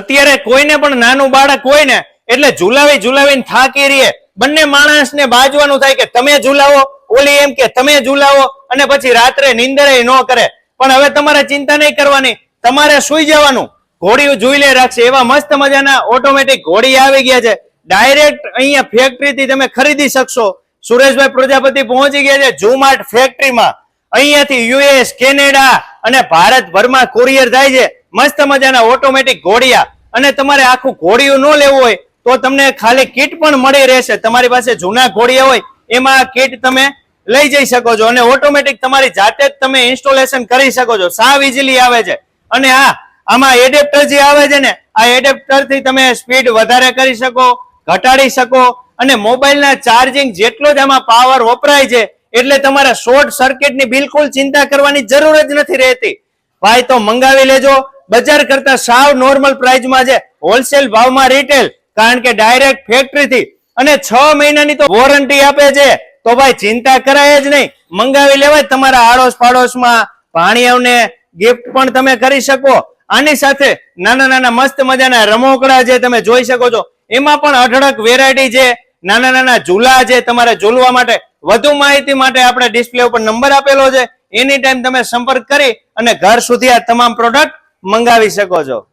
અત્યારે કોઈને પણ નાનું બાળક હોય ને એટલે ઝુલાવી ઝુલાવીને થાકી રહીએ. બંને માણસને બાજવાનું થાય કે તમે ઝુલાવો, ઓલી એમ કે તમે ઝુલાવો, અને પછી રાત્રે નિંદરે ન કરે. પણ હવે તમારે ચિંતા નહીં કરવાની, તમારે સુઈ જવાનું. ઘોડીઓ જોઈ લે રાખશે. એવા મસ્ત મજાના ઓટોમેટિક ઘોડી આવી ગયા છે. ડાયરેક્ટ અહીંયા ફેક્ટરી થી તમે ખરીદી શકશો. સુરેશભાઈ પ્રજાપતિ પહોંચી ગયા છે ઝુમાર્ટ ફેક્ટરીમાં અહીંયાથી યુએસ, કેનેડા અને ભારતભરમાં કુરિયર થાય છે. મસ્ત મજાના ઓટોમેટિક ઘોડિયા. અને તમારે આખું ઘોડિયું ન લેવું હોય તો તમને ખાલી કીટ પણ મળી રહેશે. તમારી પાસે જૂના ઘોડિયા હોય, એમાં કીટ તમે લઈ જઈ શકો છો. અને ઓટોમેટિક તમારી જાતે જ તમે ઇન્સ્ટોલેશન કરી શકો છો. સાવ ઇઝીલી આવે છે. અને હા, આમાં એડેપ્ટર જે આવે છે ને, આ એડેપ્ટરથી તમે સ્પીડ વધારે કરી શકો, ઘટાડી શકો. અને મોબાઈલના ચાર્જિંગ જેટલો જ આમાં પાવર વપરાય છે, એટલે તમારે શોર્ટ સર્કિટની બિલકુલ ચિંતા કરવાની જરૂર જ નથી રહેતી. ભાઈ તો મંગાવી લેજો બજાર કરતા સાવ નોર્મલ પ્રાઇસમાં છે. હોલસેલ ભાવમાં રિટેલ કારણ કે ડાયરેક્ટ ફેક્ટરીથી અને છ મહિનાની તો વોરંટી આપે છે. તો ભાઈ ચિંતા કરાય જ નહીં. મંગાવી લેવાય તમારા આડોશ પાડોશમાં ભાણિયાઓને ગિફ્ટ પણ તમે કરી શકો. આની સાથે નાના નાના મસ્ત મજાના રમોકડા જે તમે જોઈ શકો છો. એમાં પણ અઢળક વેરાયટી છે. નાના નાના ઝૂલા છે તમારે ઝૂલવા માટે વધુ માહિતી માટે આપણે ડિસ્પ્લે ઉપર નંબર આપેલો છે. એની ટાઈમ તમે સંપર્ક કરી અને ઘર સુધી આ તમામ પ્રોડક્ટ મંગાવી શકો છો.